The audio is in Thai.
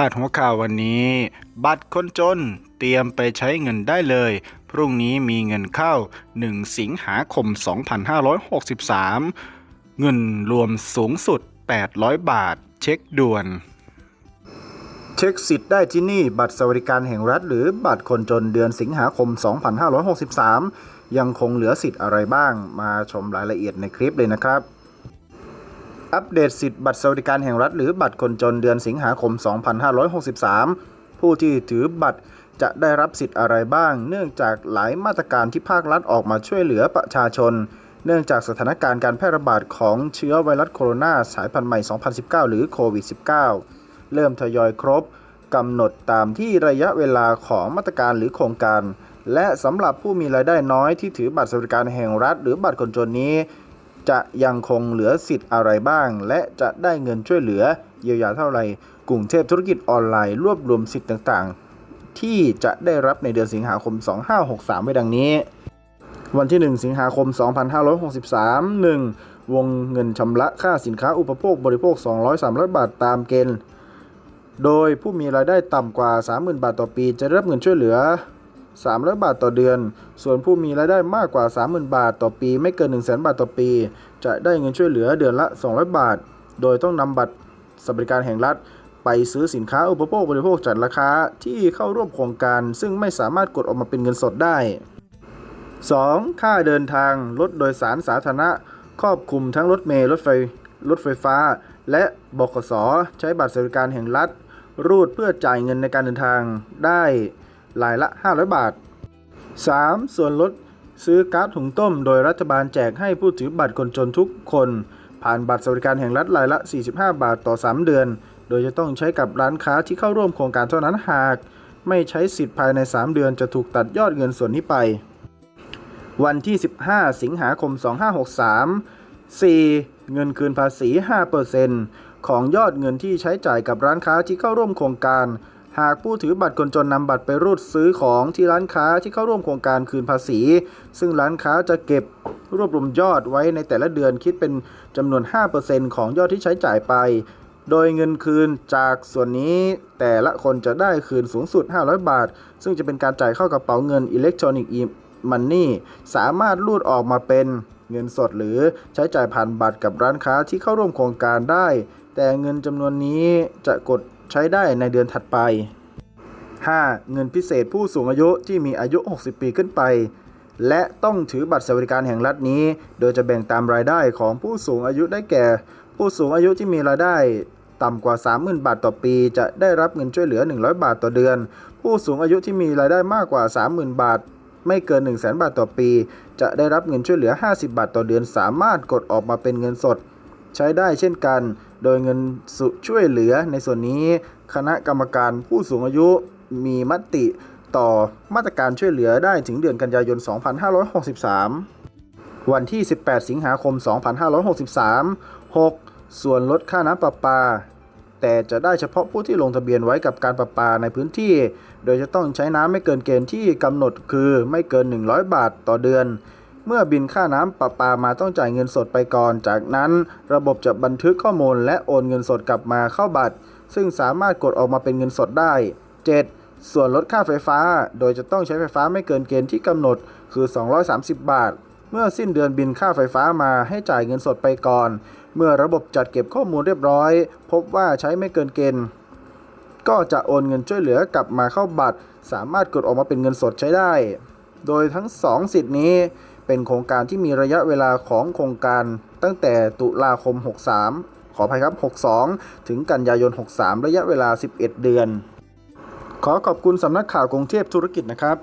าดหัวข่าววันนี้ บัตรคนจนเตรียมไปใช้เงินได้เลย พรุ่งนี้มีเงินเข้า 1 สิงหาคม 2563 เงินรวมสูงสุด 800 บาท เช็คด่วน เช็คสิทธิ์ได้ที่นี่ บัตรสวัสดิการแห่งรัฐ หรือบัตรคนจนเดือนสิงหาคม 2563 ยังคงเหลือสิทธิ์อะไรบ้าง มาชมรายละเอียดในคลิปเลยนะครับ อัปเดตสิทธิ์บัตรสวัสดิการแห่งรัฐ หรือบัตรคนจนเดือนสิงหาคม 2563 ผู้ที่ถือบัตรจะได้รับสิทธิ์อะไรบ้าง เนื่องจากหลายมาตรการที่ภาครัฐออกมาช่วยเหลือประชาชน เนื่องจากสถานการณ์การแพร่ระบาดของเชื้อไวรัสโคโรนาสายพันธุ์ใหม่ 2019 หรือโควิด -19 เริ่มทยอยครบกำหนดตามที่ระยะเวลาของมาตรการหรือโครงการ และสำหรับผู้มีรายได้น้อยที่ถือบัตรสวัสดิการแห่งรัฐ หรือบัตรคนจนนี้ จะยังคงเหลือสิทธิ์อะไรบ้าง และจะได้เงินช่วยเหลือเยียวยาเท่าไหร่กรุงเทพธุรกิจออนไลน์รวบรวมสิทธิ์ต่างๆ ที่จะได้รับในเดือนสิงหาคม 2563 ไว้ดังนี้ วันที่ 1 สิงหาคม 2563 1. วงเงินชำระค่าสินค้าอุปโภคบริโภค 200-300บาทตามเกณฑ์ โดยผู้มีรายได้ต่ำกว่า 30,000 บาทต่อปี จะได้รับเงินช่วยเหลือ 300 บาทต่อเดือน ส่วนผู้มีรายได้มากกว่า 30,000 บาทต่อปี ไม่เกิน 100,000 บาทต่อปี จะได้เงินช่วยเหลือเดือนละ 200 บาท โดยต้องนำบัตรสวัสดิการแห่งรัฐ ไปซื้อสินค้าอุปโภคบริโภคจัดราคาที่เข้าร่วมโครงการ ซึ่งไม่สามารถกดออกมาเป็นเงินสดได้ 2. ค่าเดินทาง รถโดยสารสาธารณะ ครอบคลุมทั้งรถเมล์รถไฟ รถไฟฟ้า และบขส ใช้บัตรสวัสดิการแห่งรัฐ รูดเพื่อจ่ายเงินในการเดินทางได้ รายละ 500 บาท 3. ส่วนลดซื้อก๊าซหุงต้ม โดยรัฐบาลแจกให้ผู้ถือบัตรคนจนทุกคน ผ่านบัตรสวัสดิการแห่งรัฐรายละ 45 บาทต่อ 3 เดือน โดยจะต้องใช้กับร้านค้าที่เข้าร่วมโครงการเท่านั้นหาก ไม่ใช้สิทธิ์ภายใน 3 เดือนจะถูกตัดยอดเงินส่วนนี้ไป วันที่ 15 สิงหาคม 2563 4. เงินคืนภาษี 5%ของยอดเงินที่ใช้จ่ายกับร้านค้าที่เข้าร่วมโครงการ หากผู้ถือบัตรคนจนนำบัตรไปรูดซื้อของที่ร้านค้าที่เข้าร่วมโครงการคืนภาษี ซึ่งร้านค้าจะเก็บรวบรวมยอดไว้ในแต่ละเดือนคิดเป็นจำนวน 5%ของยอดที่ใช้จ่ายไป โดยเงินคืนจากส่วนนี้แต่ละคนจะได้คืนสูงสุด 500 บาท ซึ่งจะเป็นการจ่ายเข้ากระเป๋าเงินอิเล็กทรอนิกส์มันนี่สามารถรูดออกมาเป็นเงินสดหรือใช้จ่ายผ่านบัตรกับร้านค้าที่เข้าร่วมโครงการได้ แต่เงินจำนวนนี้จะกด ใช้ได้ในเดือนถัดไป 5. เงินพิเศษผู้สูงอายุที่มีอายุ 60 ปีขึ้นไป และต้องถือบัตรสวัสดิการแห่งรัฐนี้ โดยจะแบ่งตามรายได้ของผู้สูงอายุได้แก่ ผู้สูงอายุที่มีรายได้ต่ำกว่า 30,000 บาทต่อปี จะได้รับเงินช่วยเหลือ 100 บาทต่อเดือน ผู้สูงอายุที่มีรายได้มากกว่า 30,000 บาท ไม่เกิน 1 0 0 0 0แบาทต่อปี จะได้รับเงินช่วยเหลือ 50 บาทต่อเดือน สามารถกดออกมาเป็นเงินสด ใช้ได้เช่นกัน โดยเงินสุช่วยเหลือในส่วนนี้คณะกรรมการผู้สูงอายุมีมติต่อมาตรการช่วยเหลือได้ถึงเดือนกันยายน 2563 วันที่ 18 สิงหาคม 2563 6. ส่วนลดค่าน้ำประปา แต่จะได้เฉพาะผู้ที่ลงทะเบียนไว้กับการประปาในพื้นที่ โดยจะต้องใช้น้ำไม่เกินเกณฑ์ที่กำหนดคือไม่เกิน 100 บาทต่อเดือน เมื่อบินค่าน้ำประปามาต้องจ่ายเงินสดไปก่อน จากนั้นระบบจะบันทึกข้อมูลและโอนเงินสดกลับมาเข้าบัตร ซึ่งสามารถกดออกมาเป็นเงินสดได้ 7. ส่วนลดค่าไฟฟ้า โดยจะต้องใช้ไฟฟ้าไม่เกินเกณฑ์ที่กำหนด คือ 230 บาท เมื่อสิ้นเดือนบินค่าไฟฟ้ามาให้จ่ายเงินสดไปก่อน เมื่อระบบจัดเก็บข้อมูลเรียบร้อย พบว่าใช้ไม่เกินเกณฑ์ก็จะโอนเงินช่วยเหลือกลับมาเข้าบัตร สามารถกดออกมาเป็นเงินสดใช้ได้ โดยทั้ง 2 สิทธิ์นี้ เป็นโครงการที่มีระยะเวลาของโครงการตั้งแต่ตุลาคม 63 ขออภัยครับ 62 ถึงกันยายน 63 ระยะเวลา 11 เดือน ขอขอบคุณสำนักข่าวกรุงเทพธุรกิจนะครับ